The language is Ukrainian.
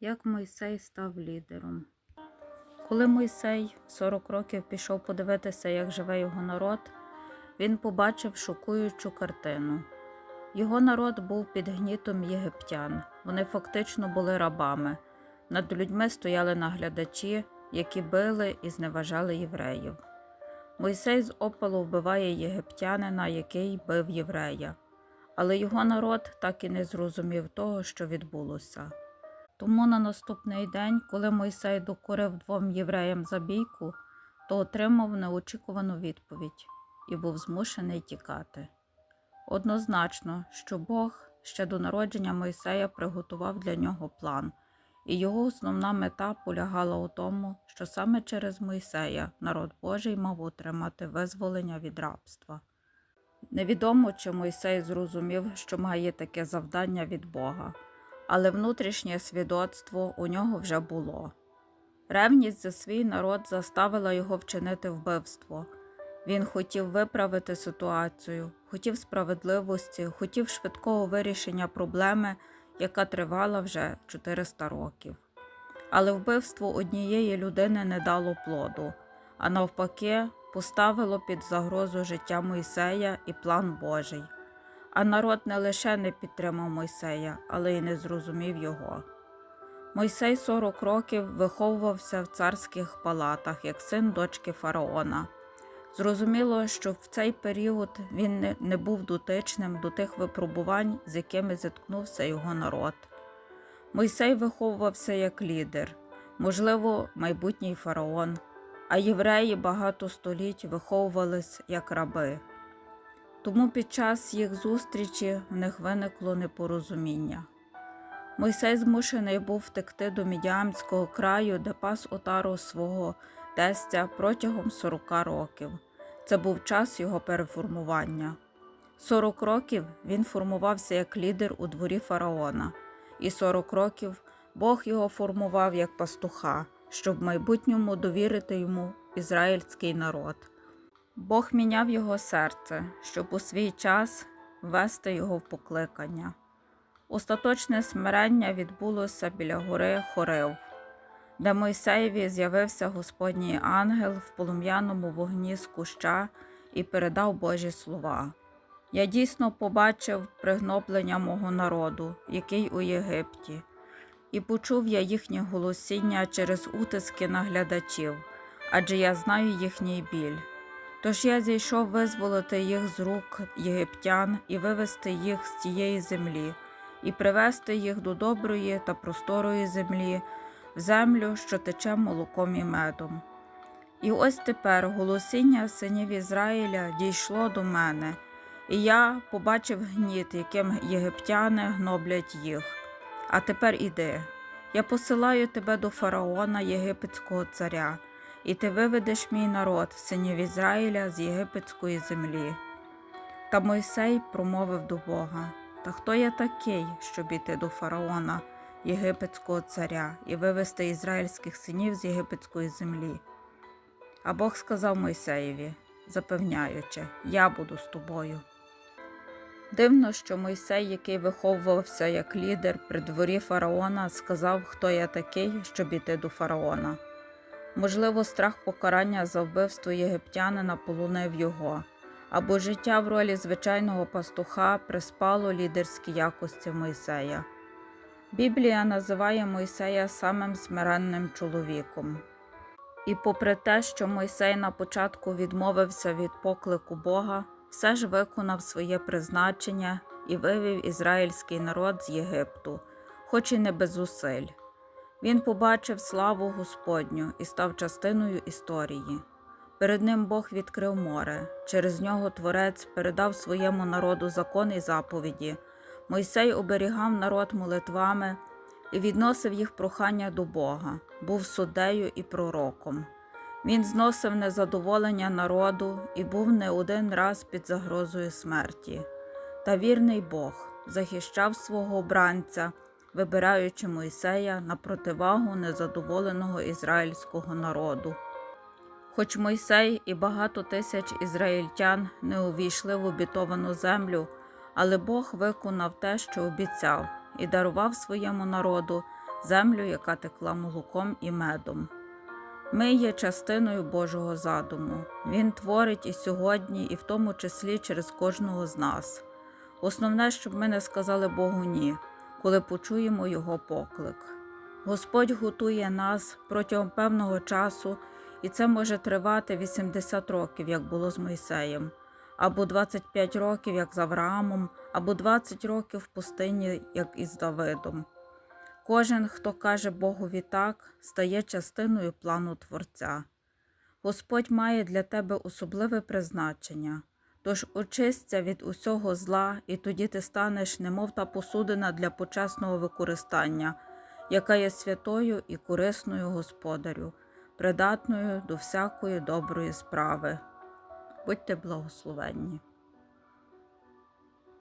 як Мойсей став лідером. Коли Мойсей 40 років пішов подивитися, як живе його народ, він побачив шокуючу картину. Його народ був під гнітом єгиптян. Вони фактично були рабами. Над людьми стояли наглядачі, які били і зневажали євреїв. Мойсей з опалу вбиває єгиптянина, який бив єврея. Але його народ так і не зрозумів того, що відбулося. Тому на наступний день, коли Мойсей докорив двом євреям за бійку, то отримав неочікувану відповідь і був змушений тікати. Однозначно, що Бог ще до народження Мойсея приготував для нього план, і його основна мета полягала у тому, що саме через Мойсея народ Божий мав отримати визволення від рабства. Невідомо, чи Мойсей зрозумів, що має таке завдання від Бога, але внутрішнє свідоцтво у нього вже було. Ревність за свій народ заставила його вчинити вбивство. Він хотів виправити ситуацію, хотів справедливості, хотів швидкого вирішення проблеми, яка тривала вже 400 років. Але вбивство однієї людини не дало плоду, а навпаки, поставило під загрозу життя Мойсея і план Божий. А народ не лише не підтримав Мойсея, але й не зрозумів його. Мойсей 40 років виховувався в царських палатах як син дочки фараона. Зрозуміло, що в цей період він не, був дотичним до тих випробувань, з якими зіткнувся його народ. Мойсей виховувався як лідер, можливо, майбутній фараон, а євреї багато століть виховувались як раби. Тому під час їх зустрічі в них виникло непорозуміння. Мойсей змушений був втекти до Мідіамського краю, де пас отару свого тестя протягом 40 років. Це був час його переформування. 40 років він формувався як лідер у дворі фараона, і 40 років Бог його формував як пастуха, щоб в майбутньому довірити йому ізраїльський народ. Бог міняв його серце, щоб у свій час ввести його в покликання. Остаточне смирення відбулося біля гори Хорив, де Мойсеєві з'явився Господній ангел в полум'яному вогні з куща і передав Божі слова. Я дійсно побачив пригноблення мого народу, який у Єгипті, і почув я їхнє голосіння через утиски наглядачів, адже я знаю їхній біль. Тож я зійшов визволити їх з рук єгиптян і вивести їх з тієї землі, і привести їх до доброї та просторої землі, в землю, що тече молоком і медом. І ось тепер голосіння синів Ізраїля дійшло до мене, і я побачив гніт, яким єгиптяни гноблять їх. А тепер іди. Я посилаю тебе до фараона, єгипетського царя, і ти виведеш мій народ, синів Ізраїля, з єгипетської землі. Та Мойсей промовив до Бога: Та хто я такий, щоб іти до фараона, єгипетського царя, і вивести ізраїльських синів з єгипетської землі? А Бог сказав Мойсеєві, запевняючи, я буду з тобою. Дивно, що Мойсей, який виховувався як лідер при дворі фараона, сказав, хто я такий, щоб іти до фараона. Можливо, страх покарання за вбивство єгиптянина полонив його, або життя в ролі звичайного пастуха приспало лідерські якості Мойсея. Біблія називає Мойсея самим смиренним чоловіком. І попри те, що Мойсей на початку відмовився від поклику Бога, все ж виконав своє призначення і вивів ізраїльський народ з Єгипту, хоч і не без зусиль. Він побачив славу Господню і став частиною історії. Перед ним Бог відкрив море, через нього Творець передав своєму народу закон і заповіді. Мойсей оберігав народ молитвами і відносив їх прохання до Бога, був суддею і пророком. Він зносив незадоволення народу і був не один раз під загрозою смерті. Та вірний Бог захищав свого обранця, вибираючи Мойсея на противагу незадоволеного ізраїльського народу. Хоч Мойсей і багато тисяч ізраїльтян не увійшли в обітовану землю, але Бог виконав те, що обіцяв, і дарував своєму народу землю, яка текла молоком і медом. Ми є частиною Божого задуму. Він творить і сьогодні, і в тому числі через кожного з нас. Основне, щоб ми не сказали Богу ні, коли почуємо Його поклик. Господь готує нас протягом певного часу, і це може тривати 80 років, як було з Мойсеєм, або 25 років, як з Авраамом, або 20 років в пустині, як із Давидом. Кожен, хто каже Богові так, стає частиною плану Творця. Господь має для тебе особливе призначення, тож очисться від усього зла, і тоді ти станеш, немов та посудина для почесного використання, яка є святою і корисною Господарю, придатною до всякої доброї справи. Будьте благословенні.